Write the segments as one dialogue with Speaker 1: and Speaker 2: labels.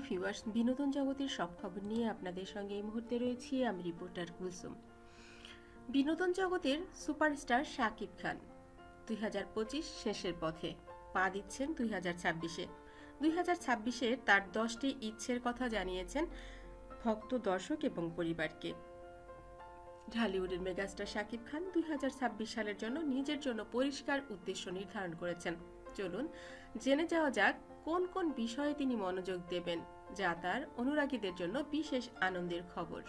Speaker 1: Hello viewers বিনোদন জগতের সব খবর নিয়ে আপনাদের সঙ্গে এই মুহূর্তে রয়েছি আমি রিপোর্টার কুলসুম। বিনোদন জগতের সুপারস্টার শাকিব খান, দুই শেষের পথে পা দিচ্ছেন দুই হাজার ছাব্বিশে। দুই হাজার ছাব্বিশে তার দশটি ইচ্ছের কথা জানিয়েছেন ভক্ত, দর্শক এবং পরিবারকে। ঢালিউডের মেগাস্টার শাকিব খান দুই হাজার ছাব্বিশ সালের জন্য নিজের জন্য পরিষ্কার উদ্দেশ্য নির্ধারণ করেছেন। চলুন, জেনে যাওয়া যাক কোন কোন বিষয়ে তিনি মনোযোগ দেবেন, যা তার অনুরাগীদের জন্য বিশেষ আনন্দের খবর।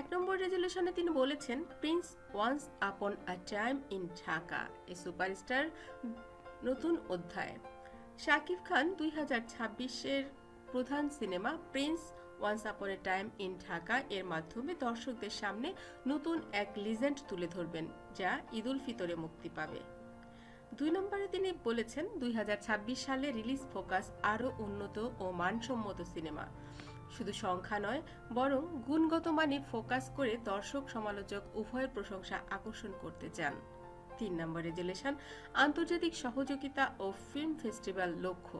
Speaker 1: এক নম্বর রেজলিউশনে তিনি বলেছেন prince once upon a time in Dhaka A superstar নতুন অধ্যায়। শাকিব খান দুই হাজার ছাব্বিশের প্রধান সিনেমা প্রিন্স ওয়ান্স আপন এ টাইম ইন ঢাকা এর মাধ্যমে দর্শকদের সামনে নতুন এক লিজেন্ড তুলে ধরবেন, যা ঈদুল ফিতরে মুক্তি পাবে। দুই নম্বরে তিনি বলেছেন, দুই হাজার ছাব্বিশ সালে রিলিজ ফোকাস আরও উন্নত ও মানসম্মত সিনেমা। শুধু সংখ্যা নয়, বরং গুণগত মানে ফোকাস করে দর্শক, সমালোচক, উভয়ের প্রশংসা আকর্ষণ করতে চান। তিন নম্বর রেজুলেশন, আন্তর্জাতিক সহযোগিতা ও ফিল্ম ফেস্টিভ্যাল লক্ষ্য।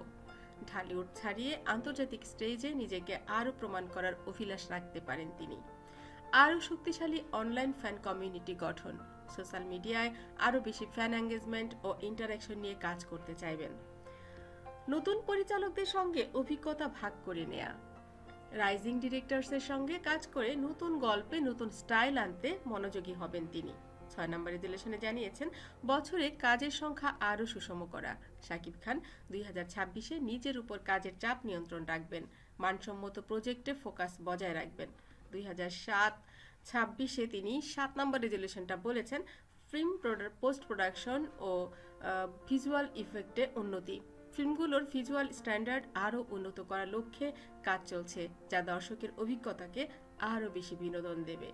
Speaker 1: ঢালিউড ছাড়িয়ে আন্তর্জাতিক স্টেজে নিজেকে আরও প্রমাণ করার অভিলাষ রাখতে পারেন তিনি। আরও শক্তিশালী অনলাইন ফ্যান কমিউনিটি গঠন। সোশ্যাল মিডিয়ায় আরও বেশি ফ্যান এঙ্গেজমেন্ট ও ইন্টারাকশন নিয়ে কাজ করতে চাইবেন। নতুন পরিচালকদের সঙ্গে অভিজ্ঞতা ভাগ করে নেয়া। রাইজিং ডিরেক্টরসের সঙ্গে কাজ করে নতুন গল্পে নতুন স্টাইল আনতে মনোযোগী হবেন তিনি। ছয় নম্বর রেজুলেশনে জানিয়েছেন, বছরে কাজের সংখ্যা আরও সুষম করা। শাকিব খান দুই হাজার ছাব্বিশে নিজের উপর কাজের চাপ নিয়ন্ত্রণ রাখবেন। মানসম্মত প্রজেক্টে ফোকাস বজায় রাখবেন। দুই হাজার সাত, ছাব্বিশে তিনি সাত নম্বর রেজুলেশনটা বলেছেন ফিল্ম পোস্ট প্রোডাকশন ও ভিজুয়াল ইফেক্টে উন্নতি। ফিল্মগুলোর ভিজুয়াল স্ট্যান্ডার্ড আরও উন্নত করার লক্ষ্যে কাজ চলছে, যা দর্শকের অভিজ্ঞতাকে আরও বেশি বিনোদন দেবে।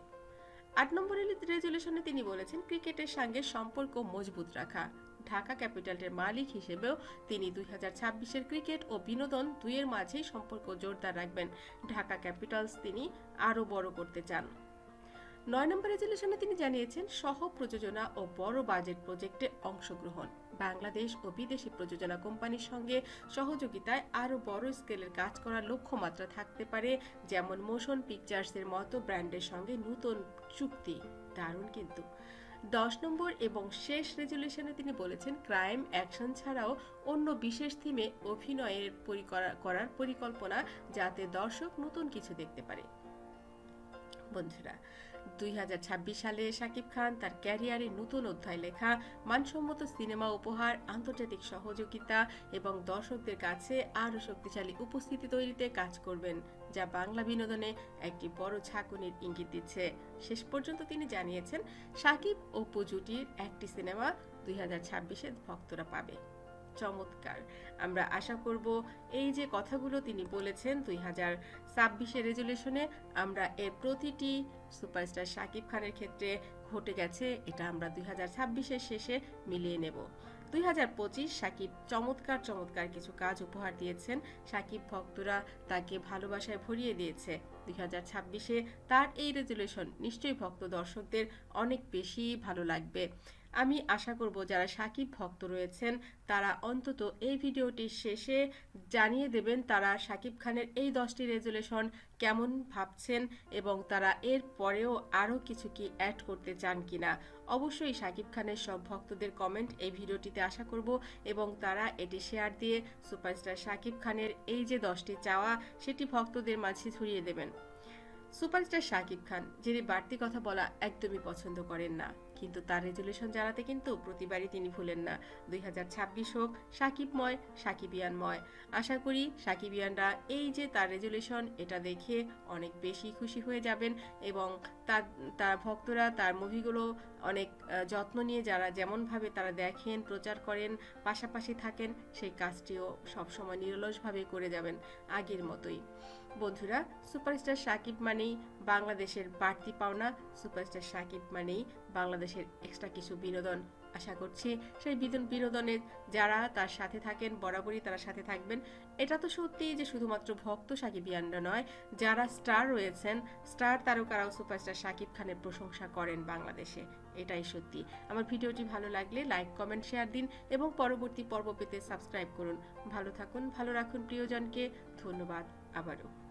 Speaker 1: আট নম্বর রেজুলেশনে তিনি বলেছেন ক্রিকেটের সঙ্গে সম্পর্ক মজবুত রাখা। ঢাকা ক্যাপিটালের মালিক হিসেবেও তিনি দুই হাজার ছাব্বিশের ক্রিকেট ও বিনোদন দুইয়ের মাঝেই সম্পর্ক জোরদার রাখবেন। ঢাকা ক্যাপিটালস তিনি আরও বড় করতে চান। নয় নম্বর রেজুলেশনে তিনি জানিয়েছেন, সহ প্রযোজনা ও বড় বাজেট প্রজেক্টে অংশগ্রহণ। বাংলাদেশ ও বিদেশি প্রযোজনা কোম্পানির সঙ্গে সহযোগিতায় আরও বড় স্কেলের কাজ করার লক্ষ্যমাত্রা থাকতে পারে, যেমন মোশন পিকচার্সের মতো ব্র্যান্ডের সঙ্গে নতুন চুক্তি। দারুণ কিন্তু। দশ নম্বর এবং শেষ রেজুলেশনে তিনি বলেছেন ক্রাইম অ্যাকশন ছাড়াও অন্য বিশেষ থিমে অভিনয়ের করার পরিকল্পনা যাতে দর্শক নতুন কিছু দেখতে পারে। বন্ধুরা দুই হাজার ছাব্বিশ সালে শাকিব খান তার ক্যারিয়ারে নতুন অধ্যায় লেখা, মানসম্মত সিনেমা উপহার, আন্তর্জাতিক সহযোগিতা এবং দর্শকদের কাছে আরও শক্তিশালী উপস্থিতি তৈরিতে কাজ করবেন, যা বাংলা বিনোদনে একটি বড় ঝাঁকুনির ইঙ্গিত দিচ্ছে। শেষ পর্যন্ত তিনি জানিয়েছেন সাকিব ও পুজুটির একটি সিনেমা দুই হাজার ভক্তরা পাবে। চমৎকার। আমরা আশা করব এই যে কথাগুলো তিনি বলেছেন দুই হাজার ছাব্বিশে রেজুলেশনে আমরা এর প্রতিটি সুপারস্টার শাকিব খানের ক্ষেত্রে ঘটে গেছে, এটা আমরা দুই হাজার ছাব্বিশের শেষে মিলিয়ে নেব। দুই হাজার পঁচিশ সাকিব চমৎকার চমৎকার কিছু কাজ উপহার দিয়েছেন। সাকিব ভক্তরা তাকে ভালোবাসায় ভরিয়ে দিয়েছে। দুই হাজার ছাব্বিশে তার এই রেজুলেশন নিশ্চয়ই ভক্ত দর্শকদের অনেক বেশি ভালো লাগবে। আমি আশা করব যারা সাকিব ভক্ত রয়েছেন, তারা অন্তত এই ভিডিওটির শেষে জানিয়ে দেবেন তারা সাকিব খানের এই দশটি রেজুলেশন কেমন ভাবছেন এবং তারা এর পরেও আরও কিছু কি অ্যাড করতে চান কিনা। অবশ্যই সাকিব খানের সব ভক্তদের কমেন্ট এই ভিডিওটিতে আশা করব এবং তারা এটি শেয়ার দিয়ে সুপারস্টার সাকিব খানের এই যে দশটি চাওয়া, সেটি ভক্তদের মাঝে ছড়িয়ে দেবেন। সুপারস্টার শাকিব খান, যিনি বাড়তি কথা বলা একদমই পছন্দ করেন না। কিন্তু তার রেজুলেশন জানাতে কিন্তু প্রতিবারই তিনি ভুলেন না। দুই হাজার ছাব্বিশ হোক, সাকিবময়, সাকিবিয়ানময়। আশা করি সাকিবিয়ানরা এই যে তার রেজুলেশন, এটা দেখে অনেক বেশি খুশি হয়ে যাবেন এবং তার তার ভক্তরা, তার মুভিগুলো অনেক যত্ন নিয়ে যারা যেমনভাবে তারা দেখেন, প্রচার করেন, পাশাপাশি থাকেন, সেই কাজটিও সবসময় নিরলসভাবে করে যাবেন আগের মতোই। বন্ধুরা, সুপারস্টার সাকিব মানেই বাংলাদেশের বাড়তি পাওনা। সুপারস্টার সাকিব মানেই বাংলাদেশের এক্সট্রা কিছু বিনোদন আশা করছি। সেই বিনোদন যারা তার সাথে থাকেন, বরাবরই তারা সাথে থাকবেন। এটা তো সত্যি যে শুধুমাত্র ভক্ত সাকিব সাকিবিয়ানরা নয়, যারা স্টার রয়েছেন স্টার তারকারাও সুপারস্টার সাকিব খানের প্রশংসা করেন বাংলাদেশে। এটাই সত্যি। আমার ভিডিওটি ভালো লাগলে লাইক কমেন্ট শেয়ার দিন এবং পরবর্তী পর্ব পেতে সাবস্ক্রাইব করুন। ভালো থাকুন, ভালো রাখুন প্রিয়জনকে। ধন্যবাদ, আবারও।